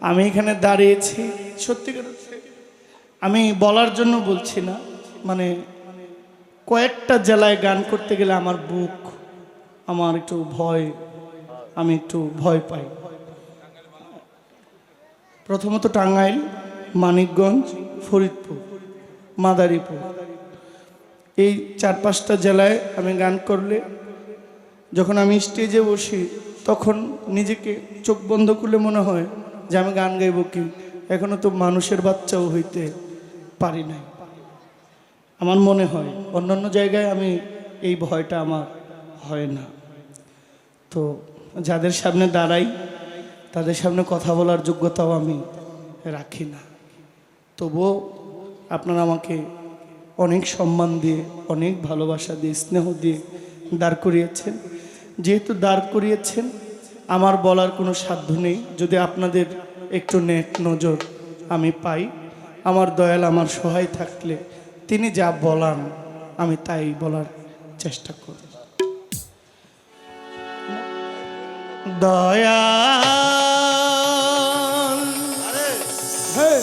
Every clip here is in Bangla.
আমি এখানে দাঁড়িয়েছি। সত্যিকার আমি বলার জন্য বলছি না মানে কয়েকটা জেলায় গান করতে গেলে আমার বুক, আমার একটু ভয়, আমি একটু ভয় পাই। প্রথমত টাঙ্গাইল, মানিকগঞ্জ, ফরিদপুর, মাদারীপুর। এই চার পাঁচটা জেলায় আমি গান করলে যখন আমি স্টেজে বসি, তখন নিজেকে চোখ বন্ধ করলে মনে হয় যে আমি গান গাইব কি? এখনও তো মানুষের বাচ্চাও হইতে পারি নাই। আমার মনে হয় অন্যান্য জায়গায় আমি এই ভয়টা আমার হয় না। তো যাদের সামনে দাঁড়াই, তাদের সামনে কথা বলার যোগ্যতাও আমি রাখি না। তবুও আপনারা আমাকে অনেক সম্মান দিয়ে, অনেক ভালোবাসা দিয়ে, স্নেহ দিয়ে দাঁড় করিয়েছেন। যেহেতু দাঁড় করিয়েছেন, আমার বলার কোনো সাধ্য নেই। যদি আপনাদের একটু নেট নজর আমি পাই। আমার দয়াল আমার সহায় থাকলে তিনি যা বলান আমি তাই বলার চেষ্টা করি। দয়া হ্যাঁ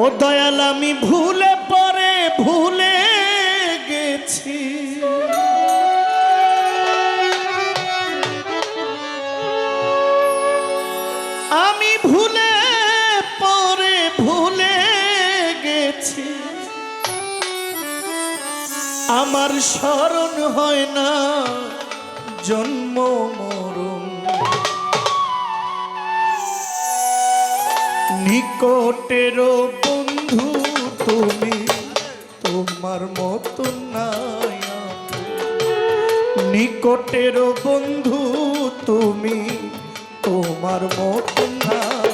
ও দয়াল, আমি ভুলে পরে ভুলে গেছি। আমি ভুলে পরে ভুলে গেছি। আমার স্মরণ হয় না জন্ম মরণ। নিকটের বন্ধু তুমি তোমার মতো নাই নিকটের বন্ধু তুমি তোমার মতো নাই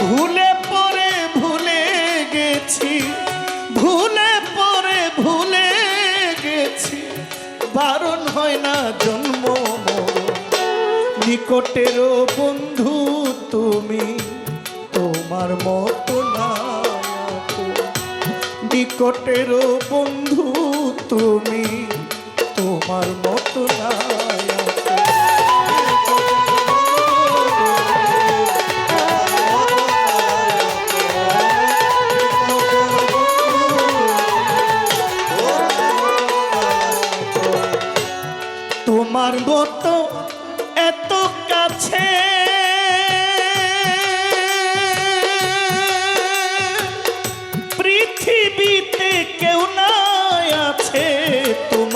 ভুলে পরে ভুলে গেছি, ভুলে পরে ভুলে গেছি। বারণ হয় না জন্ম নিকটের বন্ধু তুমি তোমার মতো নিকটের বন্ধু তুমি।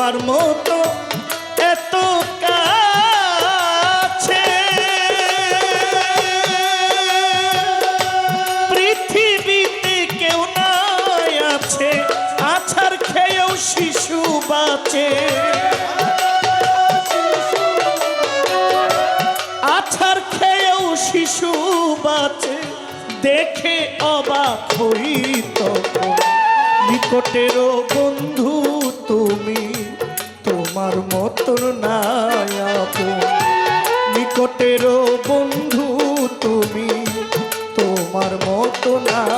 তোমার মতো এত কাছে। পৃথিবীতে কেউ নাই আছে আছার খেয়েও শিশু বাঁচে। আছার খেয়েও শিশু বাঁচে, দেখে অবাক হই তখন। নিকটের বন্ধু তোমার মতন নাই আপন নিকটেরও বন্ধু তুমি তোমার মতো নাই।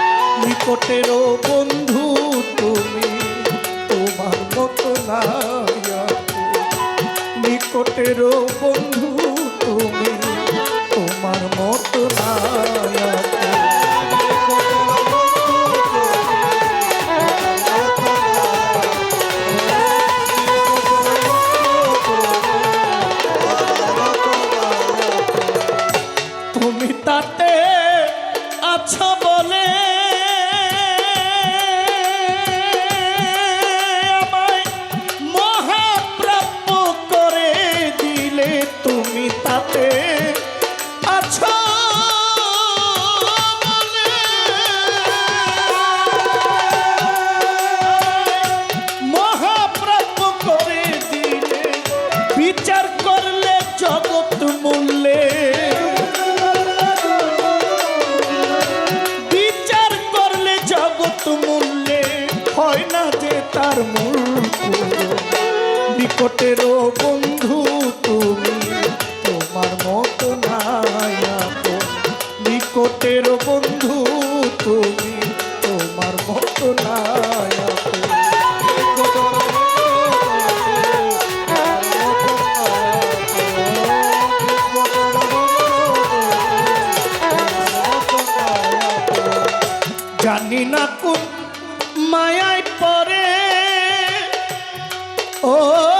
নিকটেরও বন্ধু তুমি তোমার মতো না নিকটেরও বন্ধু তুমি তোমার মতো নাই নিকটেরও বন্ধু তুমি, তোমার মতো নাই আপন। নিকটের বন্ধু তুমি, তোমার মতো নাই। জানি না কোন মায়ায় পরে ও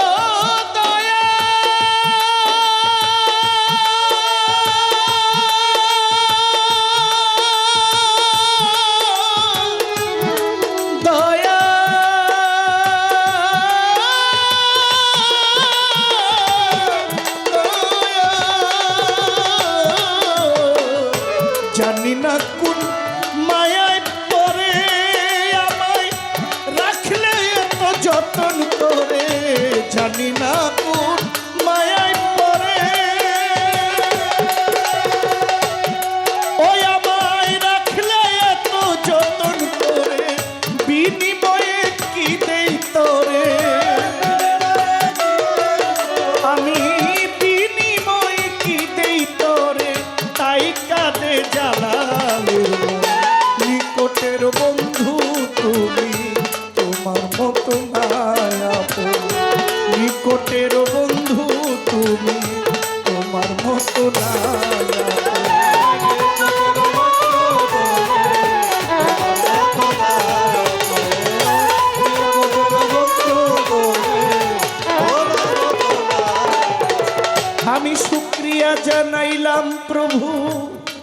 প্রভু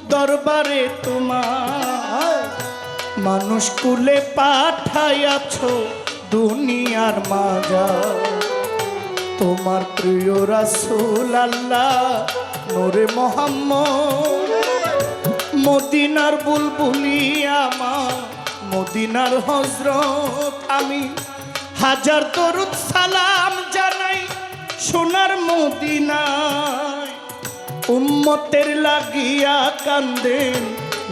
দরবারে তোমার। মানুষ কুলে পাঠাইয়াছ দুনিয়ার মাজা তোমার প্রিয় রাসূল আল্লাহ, নোরে মোহাম্মদ। মদিনার বুলবুলি আমার, মদিনার হজরত আমি। হাজার দরুদ সালাম জানাই সোনার মদিনায়। উম্মতের লাগিয়া কান্দেন।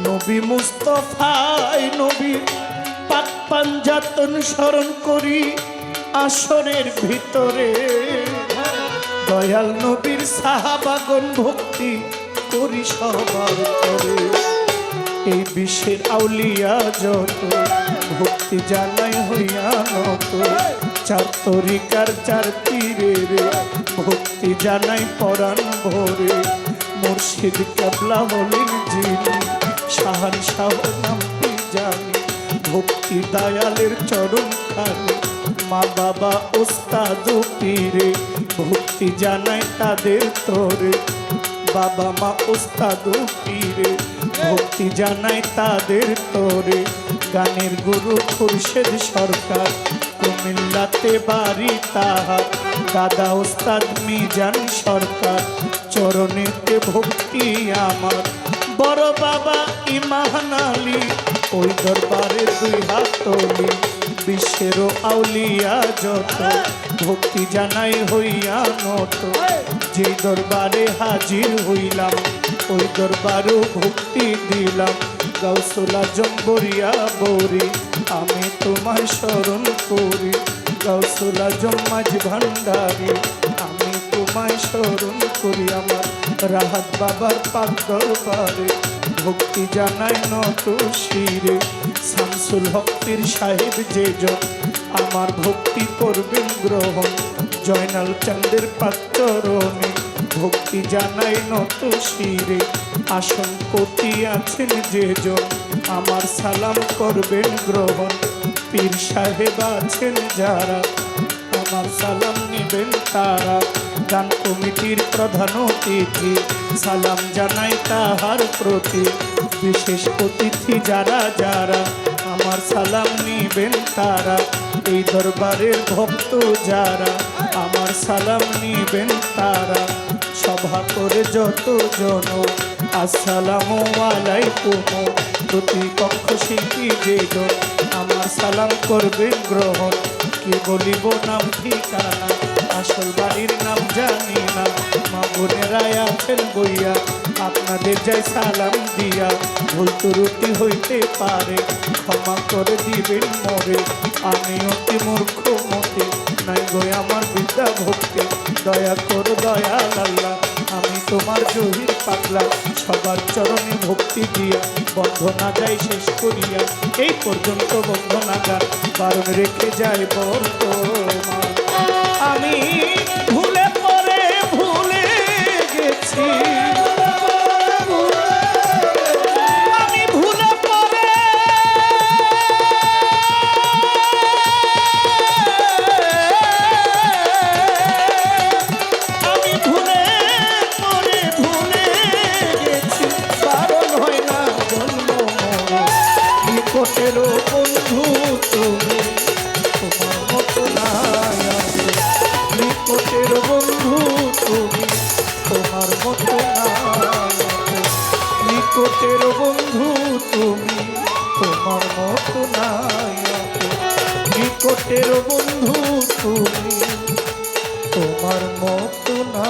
নবী মুস্তফাই নবীর পাক পাঞ্জাতন স্মরণ করি আসরের ভিতরে। দয়াল নবীর সাহাবাগন ভক্তি করি সবার করে এই বিশ্বের আউলিয়া যত, ভক্তি জানাই হইয়া নত। চার তরিকার চার তীরে ভক্তি জানাই পরাণ ভরে। মুর্শিদ কাবলা হলেন যিনি শাহান শাহ নামটি জানি? ভক্তি দয়ালের চরণ খানে মা বাবা ওস্তাদ পীরে, ভক্তি জানাই তাদের তোরে, বাবা মা ওস্তাদ পীরে, ভক্তি জানাই তাদের তোরে, গানের গুরু খুরশেদ সরকার, কুমিল্লাতে বাড়ি তাহার দাদা ওস্তাদ, মিজান সরকার, চরণেতে ভক্তি আমার। বড় বাবা ইমাহান আলী, ওই দরবারে দুই হাত তুলি। বিশ্বেরও আউলিয়া যত, ভক্তি জানাই হইয়া নত। যে দরবারে হাজির হইলাম, ওই দরবারও ভক্তি দিলাম। গাউসুলা জম্বরিয়া বৌরি, আমি তোমায় স্মরণ করি। গাউসুলা জম্মাজ ভান্ডারি, আমি তোমায় স্মরণ করি আমার রাহাত বাবার পাক দরবারে। ভক্তি জানাই নত শিরে, শামসুল ভক্তির সাহেব যে জন আমার ভক্তি করবেন গ্রহণ। জয়নাল চন্দ্রের পাত্ররণে ভক্তি জানাই নত শিরে আসন পতি আছেন যে জন আমার সালাম করবেন গ্রহণ। পীর সাহেব আছেন যারা, আমার সালাম নেবেন তারা। গান কমিটির প্রধান অতিথি, সালাম জানাই তাহার প্রতি। বিশেষ অতিথি যারা যারা, আমার সালাম নিবেন তারা। এই দরবারের ভক্ত যারা, আমার সালাম নিবেন তারা। সভা করে যত জন, আসসালামু আলাইকুম। প্রতিপক্ষ শিল্পী যে জন সালাম করবেন গ্রহণ। কি বলিব নাম, ঠিকানা? আসল বাড়ির নাম জানি না। মা বোনেরা আছেন বইয়া, আপনাদের যাই সালাম দিয়া। ভুল ত্রুটি হইতে পারে, ক্ষমা করে দিবেন মরে। আমি অতি মূর্খ মতে, নাই গো আমার বিদ্যা ভক্তি। দয়া করো দয়াল আল্লাহ তোমার জহির পাতলা সবার চরণে ভক্তি দিয়া, বন্ধনা যাই শেষ করিয়া, এই পর্যন্ত বন্ধনা গান কারণ রেখে যায় বর্তমান তোমার মতো নিকটের বন্ধু তুমি তোমার মতো নিকটের বন্ধু তুমি তোমার মতো না